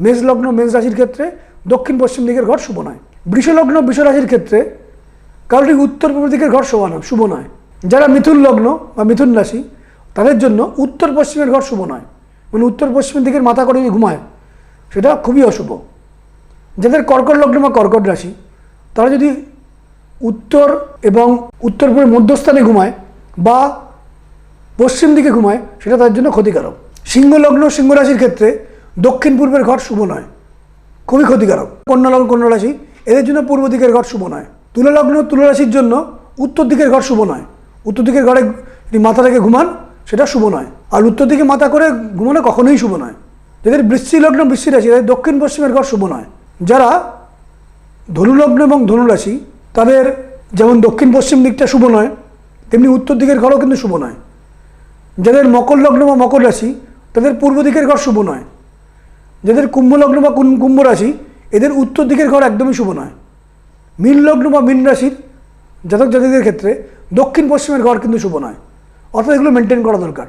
মেষ লগ্ন মেষ রাশির ক্ষেত্রে দক্ষিণ পশ্চিম দিকের ঘর শুভ নয়। বৃষলগ্ন বৃষ রাশির ক্ষেত্রে কারোরই উত্তর পূর্ব দিকের ঘর শুভ নয় শুভ নয়। যারা মিথুন লগ্ন বা মিথুন রাশি, তাদের জন্য উত্তর পশ্চিমের ঘর শুভ নয়। মানে উত্তর পশ্চিমের দিকের মাথা করে যদি ঘুমায়, সেটা খুবই অশুভ। যাদের কর্কট লগ্ন বা কর্কট রাশি, তারা যদি উত্তর এবং উত্তর পূর্বের মধ্যস্থানে ঘুমায় বা পশ্চিম দিকে ঘুমায়, সেটা তার জন্য ক্ষতিকারক। সিংহ লগ্ন, সিংহ রাশির ক্ষেত্রে দক্ষিণ পূর্বের ঘর শুভ নয়। খুবই ক্ষতিকারক। কন্যা লগ্ন কন্যা রাশি এদের জন্য পূর্ব দিকের ঘর শুভ নয়। তুলা লগ্ন তুলা রাশির জন্য উত্তর দিকের ঘর শুভ নয়। উত্তর দিকের ঘরে মাথা রেখে ঘুমান, সেটা শুভ নয়। আর উত্তর দিকে মাথা করে ঘুমানো কখনোই শুভ নয়। যাদের বৃশ্চিক লগ্ন বৃশ্চিক রাশি তাদের দক্ষিণ পশ্চিমের ঘর শুভ নয়। যারা ধনুলগ্ন এবং ধনুরাশি, তাদের যেমন দক্ষিণ পশ্চিম দিকটা শুভ নয়, তেমনি উত্তর দিকের ঘরও কিন্তু শুভ নয়। যাদের মকর লগ্ন বা মকর রাশি তাদের পূর্ব দিকের ঘর শুভ নয়। যাদের কুম্ভলগ্ন বা কুম- কুম্ভ রাশি, এদের উত্তর দিকের ঘর একদমই শুভ নয়। মীন লগ্ন বা মীন রাশির জাতক জাতিদের ক্ষেত্রে দক্ষিণ পশ্চিমের ঘর কিন্তু শুভ নয়। অর্থাৎ এগুলো মেনটেন করা দরকার।